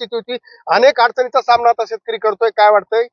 परिस्थिती होती. अनेक अडचणीचा सामना आता शेतकरी करतोय. काय वाटतंय?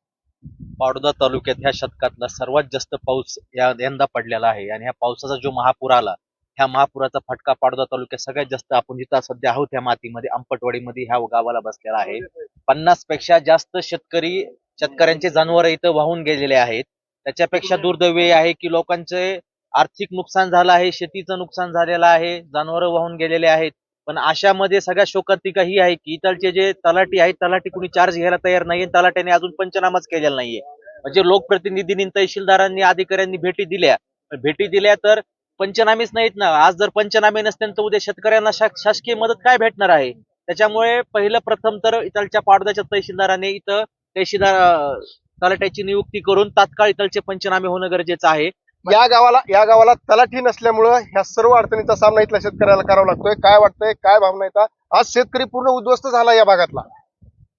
पाडोदा तालुक्यात ह्या शतकातला सर्वात जास्त पाऊस या यंदा पडलेला आहे. आणि ह्या पावसाचा जो महापूर आला ह्या महापुराचा फटका पाडोदा तालुक्यात सगळ्यात जास्त आपण जिथं सध्या आहोत ह्या मातीमध्ये अंपटवाडीमध्ये ह्या गावाला बसलेला आहे. पन्नासपेक्षा जास्त शेतकरी शेतकऱ्यांचे जनावर इथं वाहून गेलेले आहेत. त्याच्यापेक्षा दुर्दैवी आहे की लोकांचे आर्थिक नुकसान झालं आहे शेतीचं नुकसान झालेलं आहे जनावर वाहून गेलेले आहेत. पण अशामध्ये सगळ्या शोकांतिका ही आहे की इथलचे जे तलाठी आहेत तलाठी कुणी चार्ज घ्यायला तयार नाही तलाट्याने अजून पंचनामाच केलेला नाहीये. म्हणजे लोकप्रतिनिधींनी तहसीलदारांनी अधिकाऱ्यांनी भेटी दिल्या. भेटी दिल्या तर पंचनामेच नाहीत ना. आज जर पंचनामे नसतील तर उद्या शेतकऱ्यांना शा- शासकीय मदत काय भेटणार आहे? त्याच्यामुळे पहिलं प्रथम तर इथलच्या पाडद्याच्या तहसीलदाराने इथं तहसीलदार तलाट्याची नियुक्ती करून तात्काळ इथलचे पंचनामे होणं गरजेचं आहे. या गावाला या गावाला तलाठी नसल्यामुळं ह्या सर्व अडचणीचा सामना इथल्या शेतकऱ्याला करावा लागतोय. काय वाटतंय? काय भावना येतात आज शेतकरी पूर्ण उद्ध्वस्त झाला या भागातला.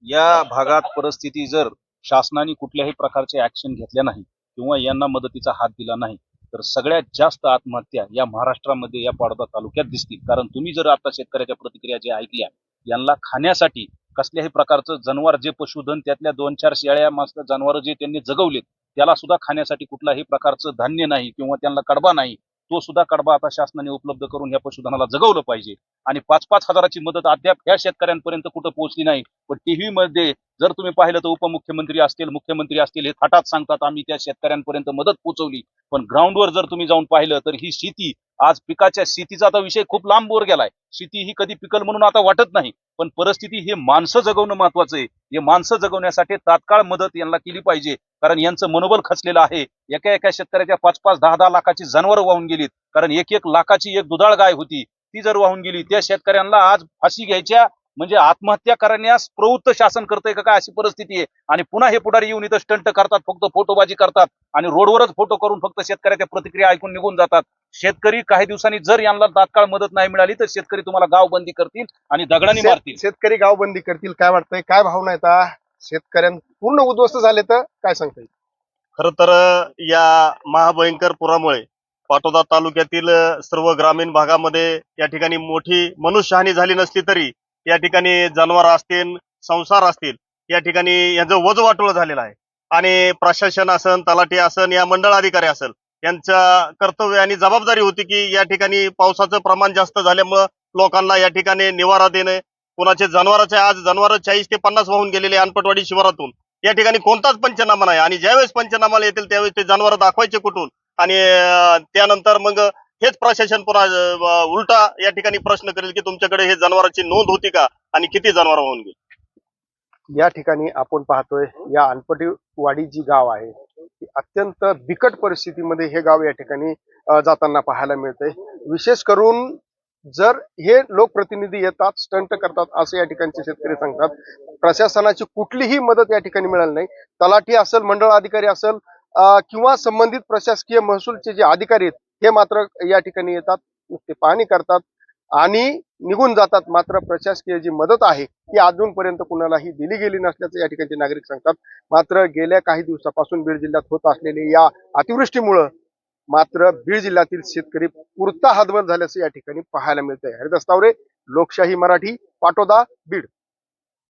या भागात परिस्थिती जर शासनाने कुठल्याही प्रकारचे ऍक्शन घेतल्या नाही किंवा यांना मदतीचा हात दिला नाही तर सगळ्यात जास्त आत्महत्या या महाराष्ट्रामध्ये या पाडोदा तालुक्यात दिसतील. कारण तुम्ही जर आता शेतकऱ्याच्या प्रतिक्रिया ज्या ऐकल्या यांना खाण्यासाठी कसल्याही प्रकारचं जनावर जे पशुधन त्यातल्या दोन चार शेळ्या मस्त जनावर जे त्यांनी जगवलेत त्याला सुद्धा खाण्यासाठी कुठलाही प्रकारचं धान्य नाही किंवा त्यांना कडबा नाही तो सुद्धा कडबा आता शासनाने उपलब्ध करून या पशुधनाला जगवलं पाहिजे. आणि पाच पाच हजाराची मदत अद्याप या शेतकऱ्यांपर्यंत कुठं पोहोचली नाही. पण टीव्ही मध्ये जर तुम्ही पाहिलं तर उपमुख्यमंत्री असतील मुख्यमंत्री असतील हे थाटात सांगतात आम्ही त्या शेतकऱ्यांपर्यंत मदत पोहोचवली. पण ग्राउंडवर जर तुम्ही जाऊन पाहिलं तर ही शेती आज पिकाच्या शेतीचा आता विषय खूप लांब वर गेलाय. शेती ही कधी पिकल म्हणून आता वाटत नाही. पण परिस्थिती हे माणसं जगवणं महत्वाचं आहे. हे माणसं जगवण्यासाठी तात्काळ मदत यांना केली पाहिजे. कारण यांचं मनोबल खचलेलं आहे. एका एका शेतकऱ्याच्या पाच पाच दहा दहा लाखाची जनावर वाहून गेलीत. कारण एक एक लाखाची एक दुधाळ गाय होती. ती जर वाहून गेली त्या शेतकऱ्यांना आज फाशी घ्यायच्या म्हणजे आत्महत्या करण्यास प्रवृत्त शासन करतंय का काय अशी परिस्थिती आहे. आणि पुन्हा हे पुढारी येऊन इथं स्टंट करतात फक्त फोटोबाजी करतात आणि रोडवरच फोटो करून फक्त शेतकऱ्याच्या प्रतिक्रिया ऐकून निघून जातात. शेतकरी काही दिवसांनी जर यांना तात्काळ मदत नाही मिळाली तर शेतकरी तुम्हाला गावबंदी करतील आणि दगडाने मारतील. शेत- शेतकरी गावबंदी करतील काय वाटतंय? काय भावना येतात शेतकऱ्यां पूर्ण उद्ध्वस्त झाले तर काय सांगता येईल? खर तर या महाभयंकर पुरामुळे पाटोदा तालुक्यातील सर्व ग्रामीण भागामध्ये या ठिकाणी मोठी मनुष्यहानी झाली नसली तरी या ठिकाणी जनावर असतील संसार असतील या ठिकाणी यांचं वज वाटोळ झालेलं आहे. आणि प्रशासन असन तलाठी असन या मंडळ अधिकारी असेल यांचं कर्तव्य आणि जबाबदारी होती की या ठिकाणी पावसाचं प्रमाण जास्त झाल्यामुळं लोकांना या ठिकाणी निवारा देणे कोणाचे जनावराचे आज जनावर चाळीस ते पन्नास वाहून गेलेले अनपटवाडी शिवारातून. या ठिकाणी कोणताच पंचनामा नाही आणि ज्यावेळेस पंचनामाला येतील त्यावेळेस ते जनावर दाखवायचे कुठून? आणि त्यानंतर मग हेच प्रशासन पुन्हा उलटा या ठिकाणी प्रश्न करेल की तुमच्याकडे हे जनावरांची नोंद होती का आणि किती जनावर होऊन गेली? या ठिकाणी आपण पाहतोय या अनपटीवाडी जी गाव आहे अत्यंत बिकट परिस्थितीमध्ये हे गाव या ठिकाणी जाताना पाहायला मिळतंय. विशेष करून जर हे लोकप्रतिनिधी येतात स्टंट करतात असं या ठिकाणचे शेतकरी सांगतात प्रशासनाची कुठलीही मदत या ठिकाणी मिळाली नाही. तलाठी असेल मंडळ अधिकारी असेल किंवा संबंधित प्रशासकीय महसूलचे जे अधिकारी आहेत हे मात्र या ठिकाणी येतात ते पाहणी करतात. आणि निघून जातात. मात्र प्रशासकीय जी मदत आहे ती अजूनपर्यंत कुणालाही दिली गेली नसल्याचं या ठिकाणचे नागरिक सांगतात. मात्र गेल्या काही दिवसापासून बीड जिल्ह्यात होत असलेले या अतिवृष्टीमुळं मात्र बीड जिल्ह्यातील शेतकरी पुरता हातबल झाल्याचं या ठिकाणी पाहायला मिळतंय. हरिदास तावरे लोकशाही मराठी पाटोदा बीड.